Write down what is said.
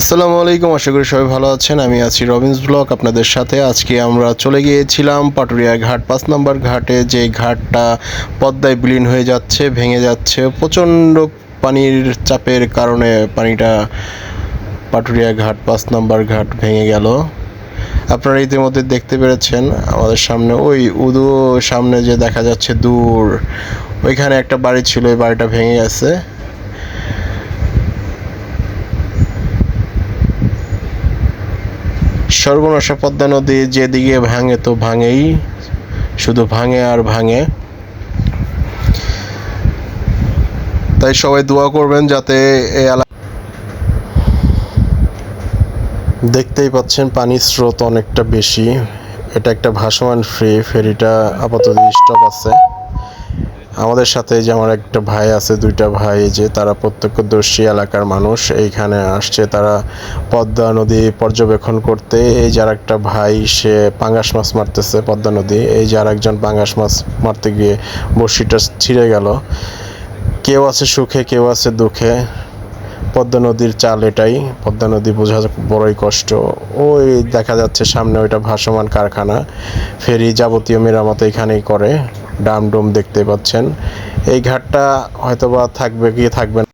আসসালামু আলাইকুম, আশা করি সবাই ভালো আছেন। আমি আছি রবিন্স ব্লক আপনাদের সাথে আজকে আমরা চলে গিয়েছিলাম পাটুরিয়া ঘাট, পাঁচ নম্বর ঘাটে। যে ঘাটটা পদ্মায় বিলীন হয়ে যাচ্ছে, ভেঙে যাচ্ছে, প্রচণ্ড পানির চাপের কারণে পানিটা পাটুরিয়া ঘাট, পাঁচ নম্বর ঘাট ভেঙে গেল। আপনারা ইতিমধ্যে দেখতে পেরেছেন, আমাদের সামনে ওই উদু সামনে যে দেখা যাচ্ছে দূর, ওইখানে একটা বাড়ি ছিল ওই বাড়িটা ভেঙে গেছে। সর্বনাশা পদ্মা নদী যেদিকে ভাঙে তো ভাঙেই, শুধু ভাঙে আর ভাঙে। তাই সবাই দোয়া করবেন যাতে এই এলাকা দেখতেই পাচ্ছেন পানির স্রোত অনেকটা বেশি। এটা একটা ভাসমান ফ্রি, ফেরিটা আপাতত স্টপ আছে। আমাদের সাথে যে আমার একটা ভাই আছে, দুইটা ভাই, যে তারা প্রত্যক্ষদর্শী এলাকার মানুষ, এইখানে আসছে তারা পদ্মা নদী পর্যবেক্ষণ করতে। এই যার একটা ভাই, সে পাঙ্গাস মাছ মারতেছে পদ্মা নদী। এই যার একজন পাঙ্গাস মাছ মারতে গিয়ে বড়শিটা ছিঁড়ে গেল। কেউ আছে সুখে, কেউ আছে দুঃখে। পদ্মা নদীর চাল এটাই। পদ্মা নদী বোঝা বড়ই কষ্ট। ওই দেখা যাচ্ছে সামনে ওইটা ভাসমান কারখানা। ফেরি যাবতীয় মেরামত এখানেই করে। ডাম ডুম দেখতে পাচ্ছেন। এই ঘাটটা হয়তোবা থাকবে কি থাকবে